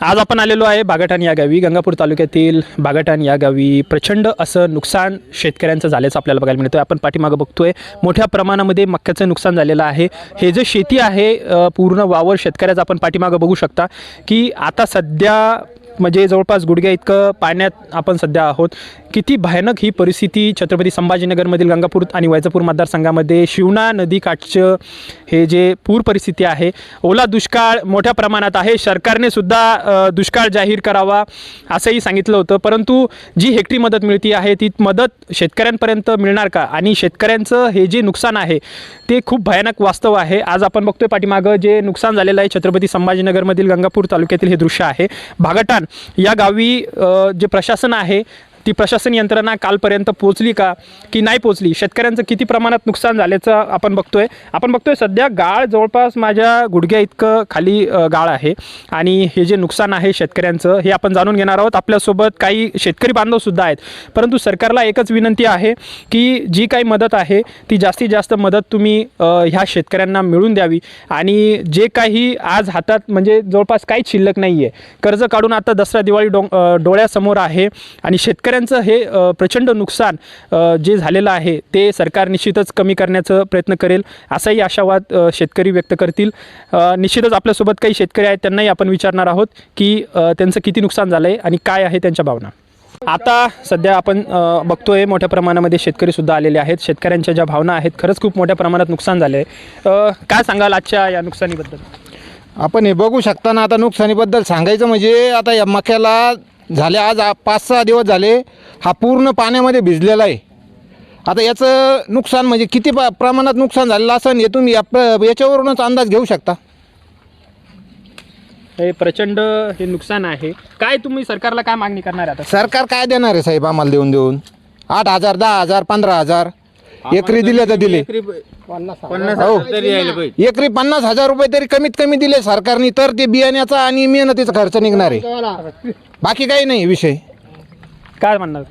आज आपण आलेलो आहे बागटान या गावी. गंगापूर तालुक्यातील बागटान या गावी. प्रचंड असं नुकसान शेतकऱ्यांचं झाल्याचं आपल्याला बघायला मिळतं आपण पाठीमागं बघतोय मोठ्या प्रमाणामध्ये मक्याचं नुकसान झालेलं आहे. हे जे शेती आहे पूर्ण वावर शेतकऱ्याचं आपण पाठीमागं बघू शकता की आता सध्या म्हणजे जवळपास गुडघ्या इतकं पाण्यात आपण सध्या आहोत. किती भयानक ही परिस्थिती छत्रपती संभाजीनगरमधील गंगापूर आणि वैजापूर मतदारसंघामध्ये शिवना नदीकाठचं हे जे पूर परिस्थिती आहे ओला दुष्काळ मोठ्या प्रमाणात आहे. सरकारने सुद्धा दुष्काळ जाहीर करावा असंही सांगितलं होतं. परंतु जी हेक्टरी मदत मिळती आहे ती मदत शेतकऱ्यांपर्यंत मिळणार का? आणि शेतकऱ्यांचं हे जे नुकसान आहे ते खूप भयानक वास्तव आहे. आज आपण बघतोय पाठीमागं जे नुकसान झालेलं आहे छत्रपती संभाजीनगरमधील गंगापूर तालुक्यातील हे दृश्य आहे. भागटान या गावी जे प्रशासन आहे ती प्रशासन यंत्रणा कालपर्यंत पोहोचली का की नाही पोहोचली? शेतकऱ्यांचं किती प्रमाणात नुकसान झाल्याचं आपण बघतोय. आपण बघतोय सध्या गाळ जवळपास माझ्या गुडघ्या इतकं खाली गाळ आहे. आणि हे जे नुकसान आहे शेतकऱ्यांचं हे आपण जाणून घेणार आहोत. आपल्यासोबत काही शेतकरी बांधवसुद्धा आहेत. परंतु सरकारला एकच विनंती आहे की जी काही मदत आहे ती जास्तीत जास्त मदत तुम्ही ह्या शेतकऱ्यांना मिळून द्यावी. आणि जे काही आज हातात म्हणजे जवळपास काहीच शिल्लक नाही आहे कर्ज काढून आता दसरा दिवाळी डो डोळ्यासमोर आहे. आणि शेतकऱ्यांचं हे प्रचंड नुकसान जे झालेलं आहे ते सरकार निश्चितच कमी करण्याचा प्रयत्न करेल असाही आशावाद शेतकरी व्यक्त करतील. निश्चितच आपल्यासोबत काही शेतकरी आहेत त्यांनाही आपण विचारणार आहोत की त्यांचं किती नुकसान झालं आहे आणि काय आहे त्यांच्या भावना. आता सध्या आपण बघतोय मोठ्या प्रमाणामध्ये शेतकरी सुद्धा आलेले आहेत. शेतकऱ्यांच्या ज्या भावना आहेत खरंच खूप मोठ्या प्रमाणात नुकसान झाले आहे काय सांगाल आजच्या या नुकसानीबद्दल? आपण हे बघू शकता ना आता नुकसानीबद्दल सांगायचं म्हणजे आता या मक्याला झाले आज पाच सहा दिवस झाले हा पूर्ण पाण्यामध्ये भिजलेला आहे. आता याचं नुकसान म्हणजे किती प प्रमाणात नुकसान झालेलं असं हे तुम्ही या प्र- याच्यावरूनच अंदाज घेऊ शकता. हे प्रचंड हे नुकसान आहे. काय तुम्ही सरकारला काय मागणी करणार आता? सरकार काय देणार आहे साहेब आम्हाला देऊन देऊन आठ हजार दहा हजार पंधरा हजार. एकरी दिले तर दिले. हो. एकरी पन्नास हजार रुपये तरी कमीत कमी दिले सरकारने तर ते बियाण्याचा आणि मेहनतीचा खर्च निघणार आहे. बाकी काही नाही विषय. काय म्हणणार?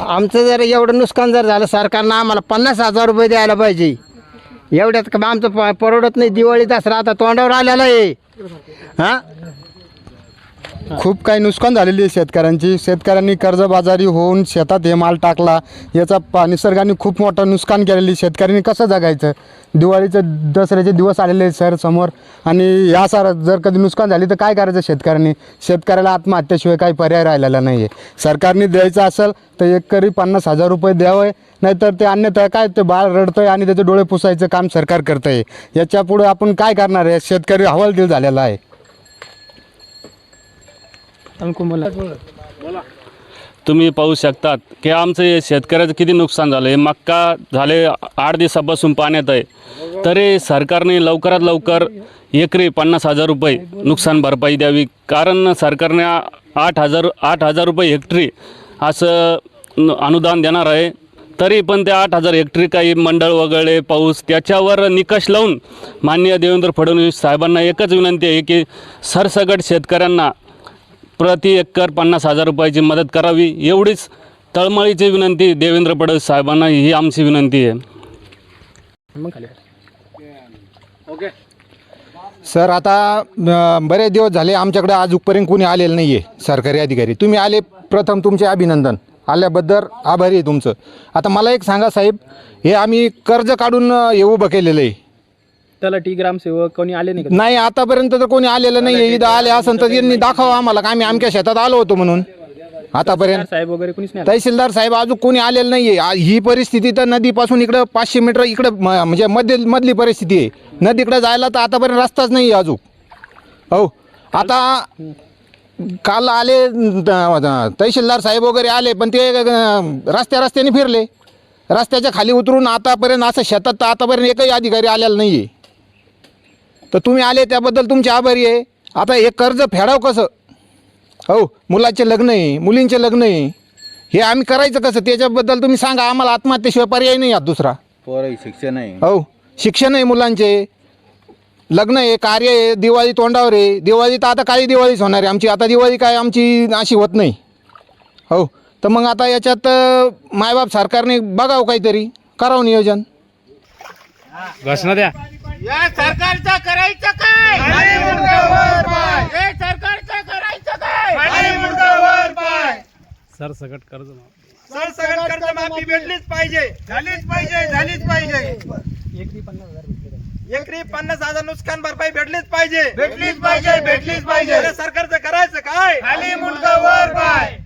आमचं जर एवढं नुकसान जर झालं सरकारनं आम्हाला पन्नास हजार रुपये द्यायला पाहिजे. एवढ्यात का आमचं प- परवडत नाही दिवाळी दसरा आता तोंडावर आलेला आहे. हां? खूप काही नुकसान झालेली आहे शेतकऱ्यांची. शेतकऱ्यांनी कर्जबाजारी होऊन शेतात हे माल टाकला. याचा पा निसर्गाने खूप मोठं नुकसान केलेली शेतकऱ्यांनी कसं जगायचं? दिवाळीचे दसऱ्याचे दिवस आलेले आहेत सर समोर. आणि या सर जर कधी नुकसान झाली तर काय करायचं शेतकऱ्यांनी? शेतकऱ्याला आत्महत्येशिवाय काही पर्याय राहिलेला नाही आहे सरकारने द्यायचं असेल तर एक करी पन्नास हजार रुपये द्यावे. नाहीतर ते अन्यथा काय ते बाळ रडतंय आणि त्याचे डोळे पुसायचं काम सरकार करतं आहे याच्यापुढे आपण काय करणार आहे? शेतकरी हवालदिल झालेला आहे. तुम्ही पाहू शकतात की आमचं हे शेतकऱ्याचं किती नुकसान झालं. आहे मक्का झाले आठ दिवसापासून पाण्यात आहे. तरी सरकारने लवकरात लवकर एकरी पन्नास हजार रुपये नुकसान भरपाई द्यावी. कारण सरकारने आठ हजार आठ हजार रुपये हेक्टरी असं अनुदान देणार आहे. तरी पण ते आठ हजार हेक्टरी काही मंडळ वगळले पाऊस त्याच्यावर निकष लावून माननीय देवेंद्र फडणवीस साहेबांना एकच विनंती आहे की सरसकट शेतकऱ्यांना प्रति एकर पन्नास हजार रुपयाची मदत करावी एवढीच तळमळीची विनंती देवेंद्र फडणवीस साहेबांना ही आमची विनंती आहे. मग खाली सर आता बरेच दिवस झाले आमच्याकडे आजपर्यंत कोणी आलेलं नाही आहे सरकारी अधिकारी. तुम्ही आले प्रथम तुमचे अभिनंदन. आल्याबद्दल आभारी आहे तुमचं. आता मला एक सांगा साहेब हे आम्ही कर्ज काढून हे उभं केलेलं आहे. त्याला टी ग्रामसेवक कोणी आले नाही का? नाही आतापर्यंत तर कोणी आलेलं नाही. इथं आले असेल तर यांनी दाखवा आम्हाला. का आम्ही आमच्या शेतात आलो होतो म्हणून. आतापर्यंत. साहेब वगैरे कोणीच नाही आलं? तहसीलदार साहेब अजून कोणी आलेलं नाही आहे ही परिस्थिती तर नदीपासून इकडं पाचशे मीटर इकडं म- म्हणजे मध्य मधली परिस्थिती आहे. नदीकडे जायला तर आतापर्यंत रस्ताच नाही आहे अजून. हो. आता काल आले त- तहसीलदार साहेब वगैरे आले पण ते अं, रस्त्या रस्त्याने फिरले. रस्त्याच्या खाली उतरून आतापर्यंत असं शेतात तर आतापर्यंत एकही अधिकारी आलेला नाही आहे तर तुम्ही आले त्याबद्दल तुमचे आभारी आहे. आता हे कर्ज फेडाव कसं? हो मुलाचे लग्न आहे मुलींचे लग्न आहे. हे आम्ही करायचं कसं? त्याच्याबद्दल तुम्ही सांगा आम्हाला आत्महत्येशिवाय पर्याय नाही आत दुसरा. शिक्षण आहे. हो शिक्षण आहे मुलांचे. लग्न आहे कार्य आहे दिवाळी तोंडावर आहे. दिवाळी तर आता काही दिवाळीच होणार आहे. आमची आता दिवाळी काय आमची अशी होत नाही. हो तर मग आता याच्यात अं, मायबाप सरकारने बघावं काहीतरी. करावं नियोजन. या सरकारचं करायचं काय? हे सरकारचं करायचं काय? सर सकट कर्ज माफ. सरसकट कर्ज माफी भेटलीच पाहिजे. झालीच पाहिजे झालीच पाहिजे. एकरी पन्नास हजार एकरी पन्नास हजार नुकसान भरपाई भेटलीच पाहिजे. भेटलीच पाहिजे भेटलीच पाहिजे. सरकारचं करायचं काय? खाली मुलगा वर पाय.